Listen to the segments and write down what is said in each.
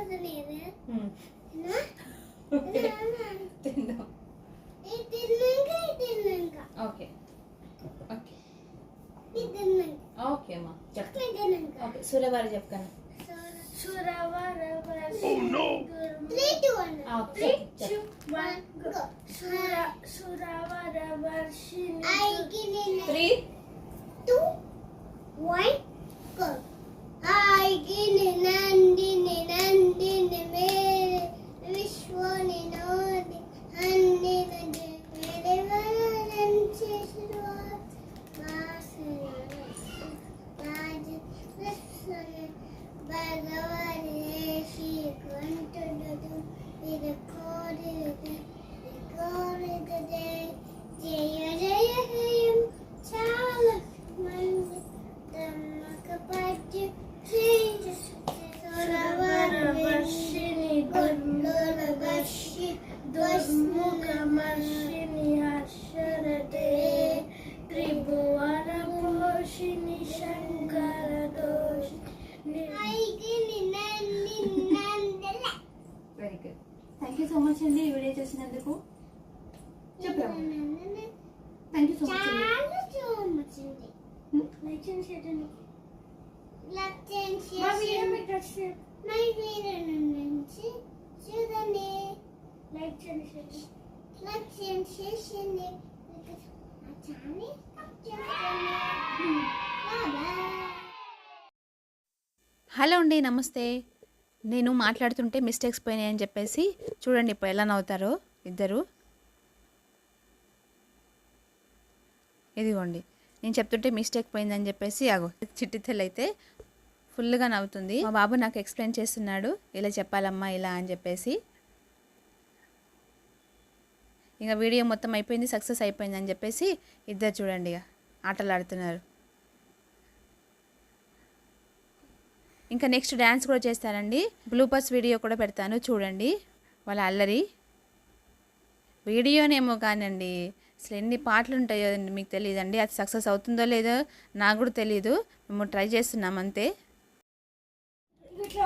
వదిలేదు ఉమ్. తిందాం ఇది తిన్నాక ఇది తిన్నాక ఓకే ఓకే ఇది తిన్నాక ఓకే అమ్మా చెప్పు ఇది తిన్నాక ఓకే సూర్యవారి చెప్పాను సురవర త్రీ టూ వన్ ఓకే వర్షిణి హర్షరతే త్రిభువన పోషిణి శంకర దోషి very good thank you so much అండి ఈ వీడియో చూసినందుకు చెప్పాము థ్యాంక్ యూ సో మచ్ అండి చాలా చూపించింది? లక్ష్యం చేయడం లక్ష్యం చేసి మై వీరు నుంచి చూడండి హలో అండి నమస్తే. నేను మాట్లాడుతుంటే మిస్టేక్స్ పోయినాయని చెప్పేసి చూడండి ఇప్పుడు ఎలా నవ్వుతారో ఇద్దరు. ఇదిగోండి నేను చెప్తుంటే మిస్టేక్ పోయిందని చెప్పేసి అగో చిట్టి ఫుల్గా నవ్వుతుంది. మా బాబు నాకు ఎక్స్ప్లెయిన్ చేస్తున్నాడు ఇలా చెప్పాలమ్మా ఇలా అని చెప్పేసి. ఇంకా వీడియో మొత్తం అయిపోయింది సక్సెస్ అయిపోయింది అని చెప్పేసి ఇద్దరు చూడండి ఇక. ఆటలు ఆడుతున్నారు ఇంకా నెక్స్ట్ డ్యాన్స్ కూడా చేస్తానండి. బ్లూపర్స్ వీడియో కూడా పెడతాను చూడండి. వాళ్ళ అల్లరి. వీడియోనేమో కానండి అసలు ఎన్ని పాటలు ఉంటాయో అండి మీకు తెలియదండి. అది సక్సెస్ అవుతుందో లేదో నాకు కూడా తెలియదు మేము ట్రై చేస్తున్నాం అంతే. ఇట్లా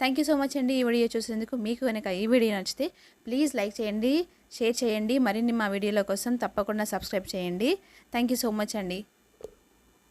థ్యాంక్ యూ సో మచ్ అండి ఈ వీడియో చూసేందుకు మీకు కనుక ఈ వీడియో నచ్చితే ప్లీజ్ లైక్ చేయండి షేర్ చేయండి. మరిన్ని మా వీడియోల కోసం తప్పకుండా సబ్స్క్రైబ్ చేయండి. థ్యాంక్ యూ సో మచ్ అండి.